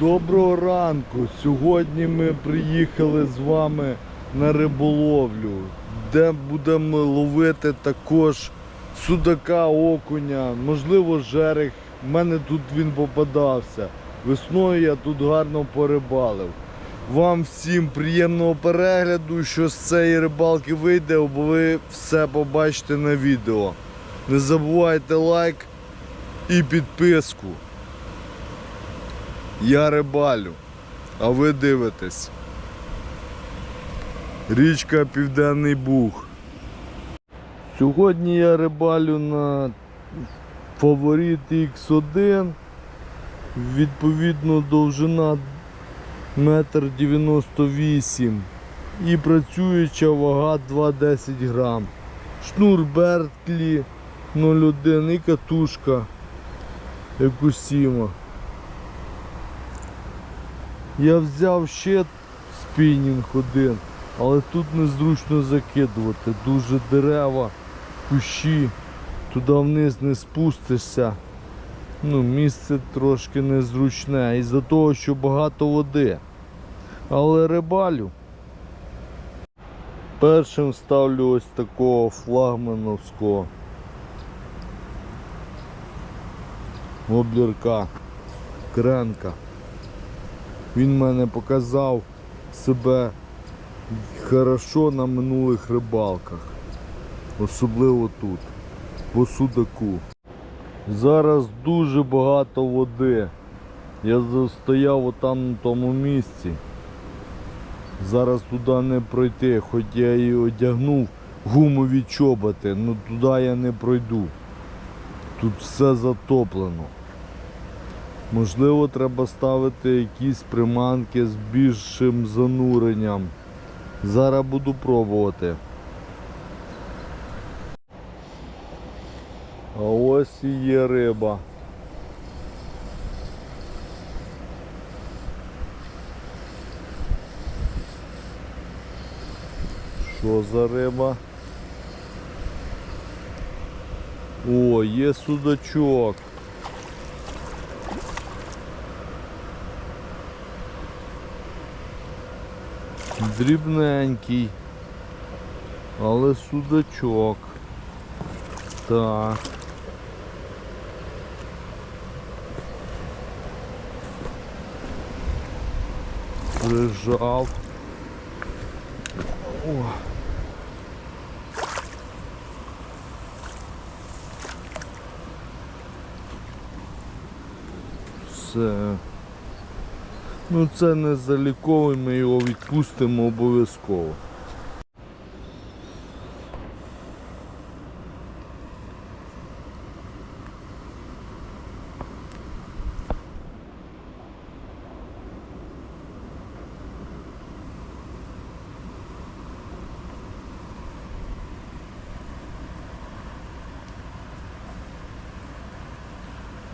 Доброго ранку! Сьогодні ми приїхали з вами на риболовлю, де будемо ловити також судака, окуня, можливо, жерех. У мене тут він попадався. Весною я тут гарно порибалив. Вам всім приємного перегляду, що з цієї рибалки вийде, бо ви все побачите на відео. Не забувайте лайк і підписку. Я рибалю, а ви дивитесь. Річка Південний Буг. Сьогодні я рибалю на фаворит X1. Відповідно довжина 1,98 м і працююча вага 2,10 грам. Шнур Бертлі 0,1 і катушка Екусіма. Я взяв ще спінінг один, але тут незручно закидувати. Дуже дерева, кущі, туди вниз не спустишся. Ну, місце трошки незручне із-за того, що багато води. Але рибалю. Першим ставлю ось такого флагмановського воблерка, кренка. Він мене показав себе хорошо на минулих рибалках. Особливо тут, по судаку. Зараз дуже багато води. Я стояв отам на тому місці. Зараз туди не пройти, хоч я і одягнув гумові чоботи, але туди я не пройду. Тут все затоплено. Можливо, треба ставити якісь приманки з більшим зануренням. Зараз буду пробувати. А ось і є риба. Що за риба? О, є судачок. Дрібненький, але судачок. Так. Прижав. О. Все. Ну це не заліковий, ми його відпустимо обов'язково.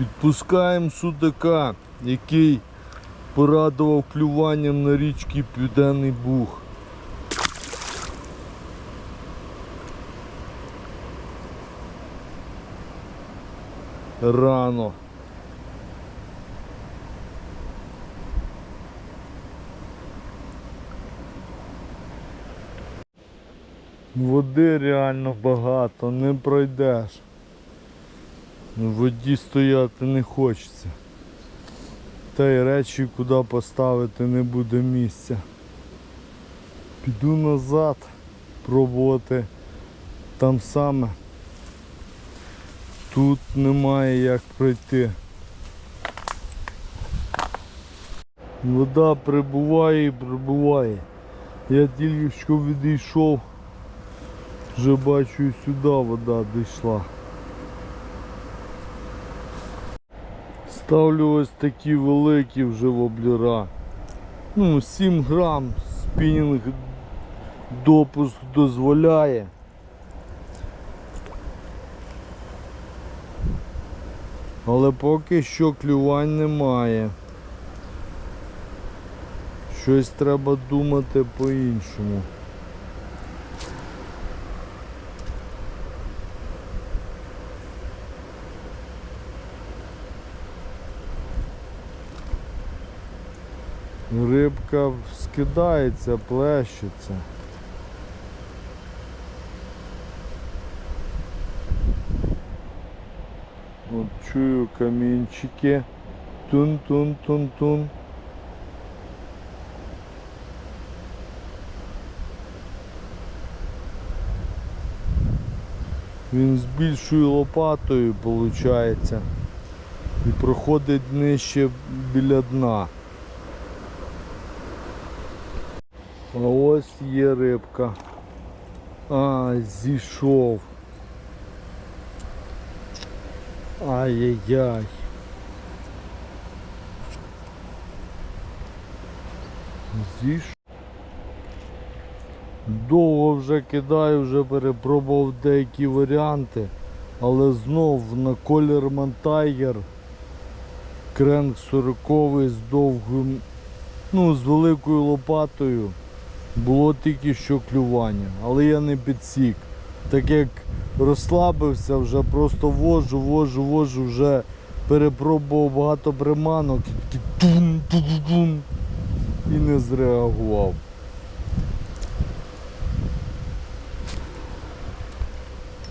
Відпускаємо судака, який порадував клюванням на річці Південний Буг. Рано. Води реально багато, не пройдеш. В воді стояти не хочеться. Та й речі куди поставити не буде місця. Піду назад пробувати там саме. Тут немає як пройти. Вода прибуває і прибуває. Я тільки що відійшов, вже бачу сюди вода дійшла. Ставлю ось такі великі вже воблера. Ну, 7 грам спінінг допуск дозволяє. Але поки що клювань немає. Щось треба думати по-іншому. Рибка скидається, плещеться. От чую камінчики. Тун-тун-тун-тун. Він з більшою лопатою виходить і проходить нижче біля дна. А ось є рибка. А, зійшов. Ай-яй-яй. Зійшов. Довго вже кидаю, вже перепробував деякі варіанти, але знов на колір Монтайгер кренк 40 з довгим, ну, з великою лопатою. Було тільки що клювання, але я не підсік. Так як розслабився, вже просто вожу, вожу, вожу, вже перепробував багато приманок і не зреагував.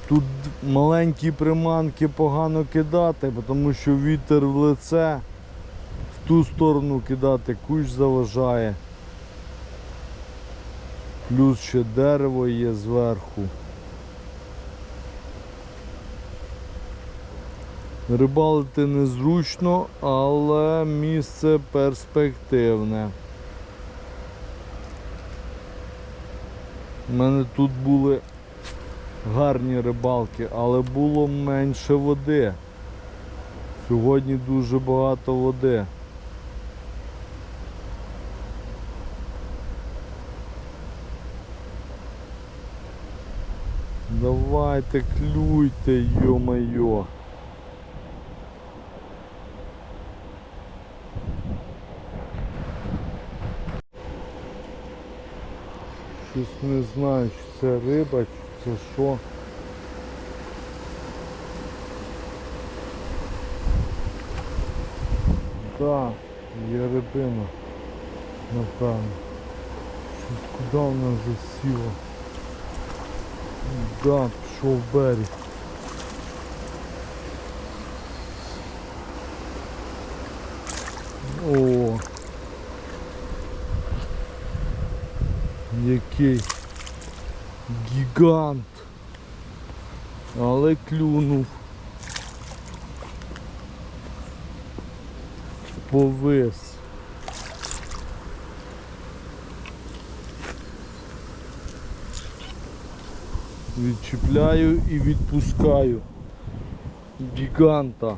Тут маленькі приманки погано кидати, тому що вітер в лице, в ту сторону кидати кущ заважає. Плюс ще дерево є зверху. Рибалити незручно, але місце перспективне. У мене тут були гарні рибалки, але було менше води. Сьогодні дуже багато води. Давайте клюйте, йо-моє. Щось не знаю, чи це риба, чи це що. Так, є рибина, напевно. Щось куди вона засіла? Да, пішов берег. О! Який гігант. Але клюнув. Повис. Відчіпляю і відпускаю гіганта.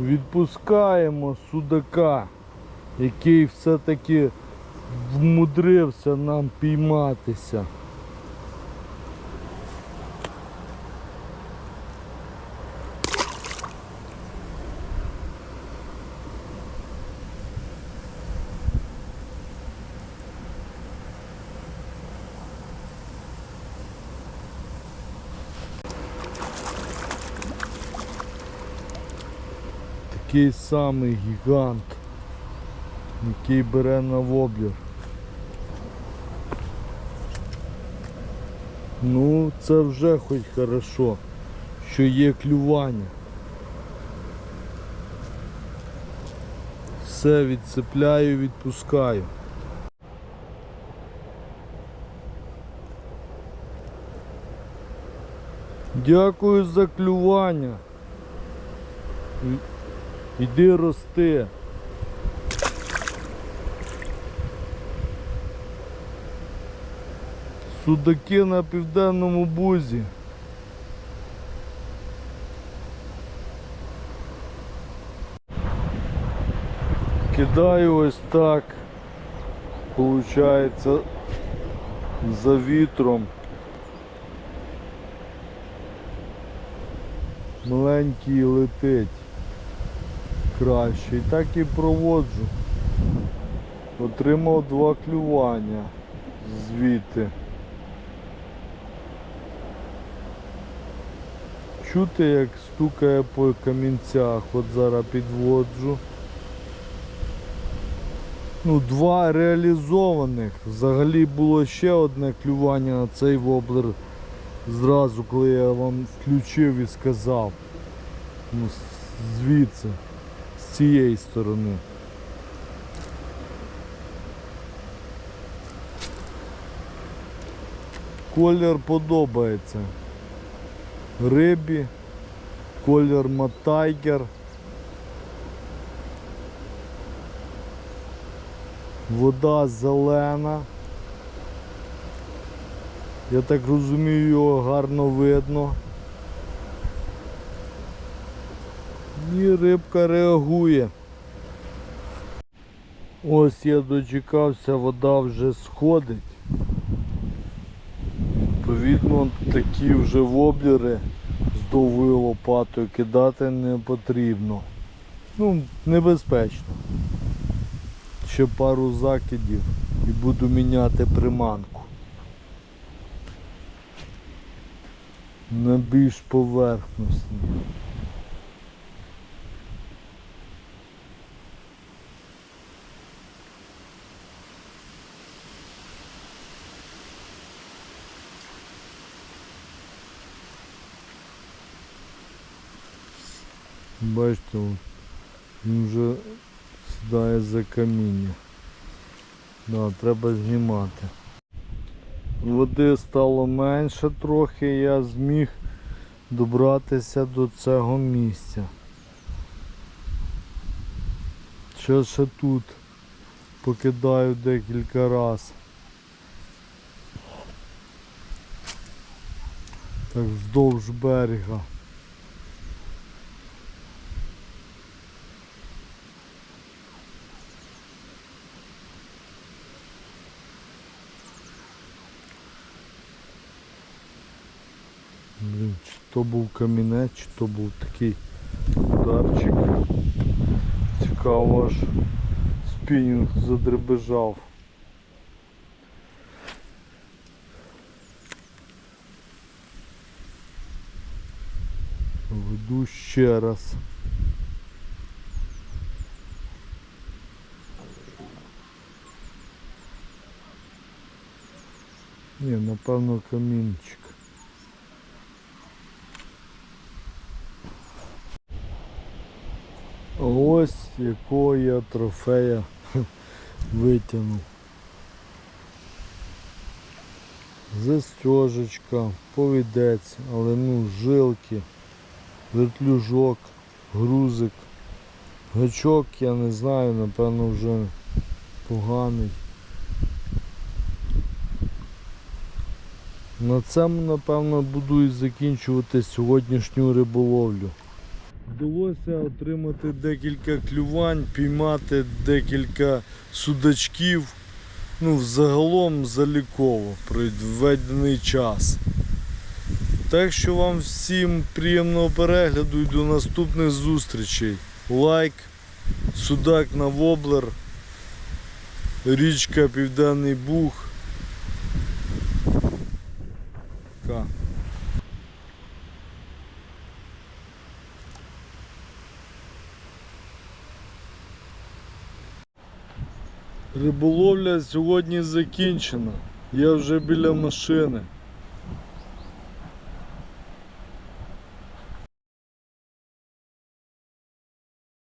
Відпускаємо судака, який все-таки вмудрився нам пійматися. Такий самий гігант, який бере на воблер. Ну, це вже хоч хорошо, що є клювання. Все відцепляю, відпускаю. Дякую за клювання. Іди рости. Судаки на південному бузі. Кидаю ось так. Получається за вітром. Маленький летить краще. І так і проводжу. Отримав два клювання звідти. чути, як стукає по камінцях. От зараз підводжу. Ну, два реалізованих. Взагалі було ще одне клювання на цей воблер зразу, коли я вам включив і сказав. Ну, звідси, цієї сторони. Колір подобається. Рибі, колір матайгер. Вода зелена. Я так розумію, його гарно видно. І рибка реагує. Ось я дочекався, вода вже сходить. Відповідно, такі вже воблери з довгою лопатою кидати не потрібно. Ну, небезпечно. Ще пару закидів і буду міняти приманку. На більш поверхностні. Бачите, він вже сідає за каміння. Да, треба знімати. Води стало менше трохи, я зміг добратися до цього місця. Ще ще тут покидаю декілька разів. Так вздовж берега. Блін, чи то був камінець, чи то був такий ударчик. Цікаво аж спінінг задребежав. Веду ще раз. Ні, напевно камінчик. Ось якого я трофея витягнув. Застежечка, повідець, але ну жилки, вертлюжок, грузик, гачок, я не знаю, напевно вже поганий. На цьому, напевно, буду і закінчувати сьогоднішню риболовлю. Вдалося отримати декілька клювань, піймати декілька судачків. Ну, взагалом заліково проведений час. Так що вам всім приємного перегляду і до наступних зустрічей. Лайк, судак на воблер, річка Південний Буг. Риболовля сьогодні закінчена. Я вже біля машини.